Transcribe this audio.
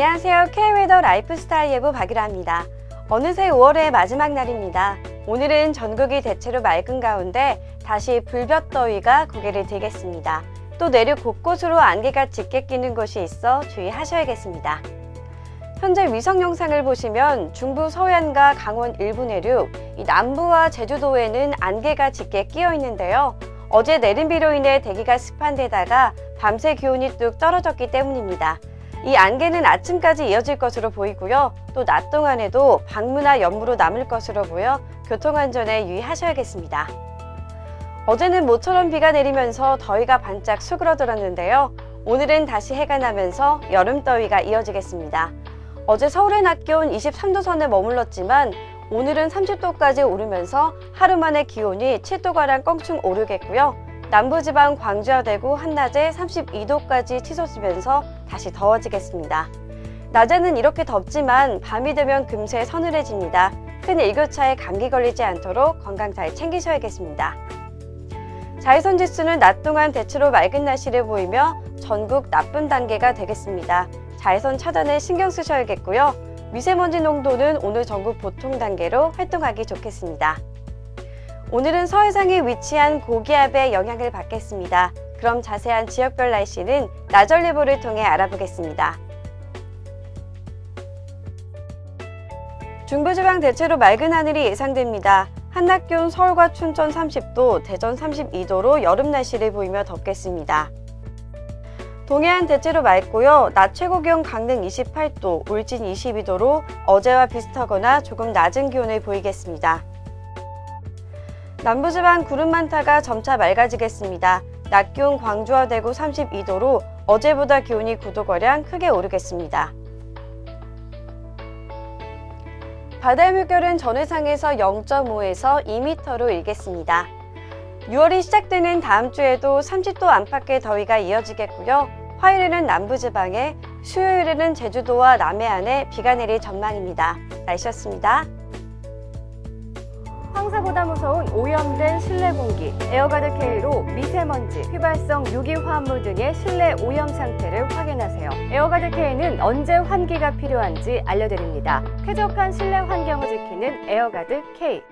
안녕하세요. K웨더 라이프스타일 예보 박유라입니다. 어느새 5월의 마지막 날입니다. 오늘은 전국이 대체로 맑은 가운데 다시 불볕더위가 고개를 들겠습니다. 또 내륙 곳곳으로 안개가 짙게 끼는 곳이 있어 주의하셔야겠습니다. 현재 위성 영상을 보시면 중부 서해안과 강원 일부 내륙, 이 남부와 제주도에는 안개가 짙게 끼어 있는데요. 어제 내린 비로 인해 대기가 습한 데다가 밤새 기온이 뚝 떨어졌기 때문입니다. 이 안개는 아침까지 이어질 것으로 보이고요. 또 낮 동안에도 방문화 연무로 남을 것으로 보여 교통안전에 유의하셔야겠습니다. 어제는 모처럼 비가 내리면서 더위가 반짝 수그러들었는데요. 오늘은 다시 해가 나면서 여름 더위가 이어지겠습니다. 어제 서울의 낮 기온 23도 선에 머물렀지만 오늘은 30도까지 오르면서 하루 만에 기온이 7도가량 껑충 오르겠고요. 남부지방 광주와 대구 한낮에 32도까지 치솟으면서 다시 더워지겠습니다. 낮에는 이렇게 덥지만 밤이 되면 금세 서늘해집니다. 큰 일교차에 감기 걸리지 않도록 건강 잘 챙기셔야겠습니다. 자외선 지수는 낮 동안 대체로 맑은 날씨를 보이며 전국 나쁨 단계가 되겠습니다. 자외선 차단에 신경 쓰셔야겠고요. 미세먼지 농도는 오늘 전국 보통 단계로 활동하기 좋겠습니다. 오늘은 서해상에 위치한 고기압의 영향을 받겠습니다. 그럼 자세한 지역별 날씨는 나절 예보를 통해 알아보겠습니다. 중부지방 대체로 맑은 하늘이 예상됩니다. 한낮 기온 서울과 춘천 30도, 대전 32도로 여름 날씨를 보이며 덥겠습니다. 동해안 대체로 맑고요. 낮 최고 기온 강릉 28도, 울진 22도로 어제와 비슷하거나 조금 낮은 기온을 보이겠습니다. 남부지방 구름 많다가 점차 맑아지겠습니다. 낮 기온 광주와 대구 32도로 어제보다 기온이 9도가량 크게 오르겠습니다. 바다의 물결은 전해상에서 0.5에서 2m로 일겠습니다. 6월이 시작되는 다음 주에도 30도 안팎의 더위가 이어지겠고요. 화요일에는 남부지방에, 수요일에는 제주도와 남해안에 비가 내릴 전망입니다. 날씨였습니다. 황사보다 무서운 오염된 실내 공기, 에어가드 K로 미세먼지, 휘발성 유기화합물 등의 실내 오염 상태를 확인하세요. 에어가드 K는 언제 환기가 필요한지 알려드립니다. 쾌적한 실내 환경을 지키는 에어가드 K.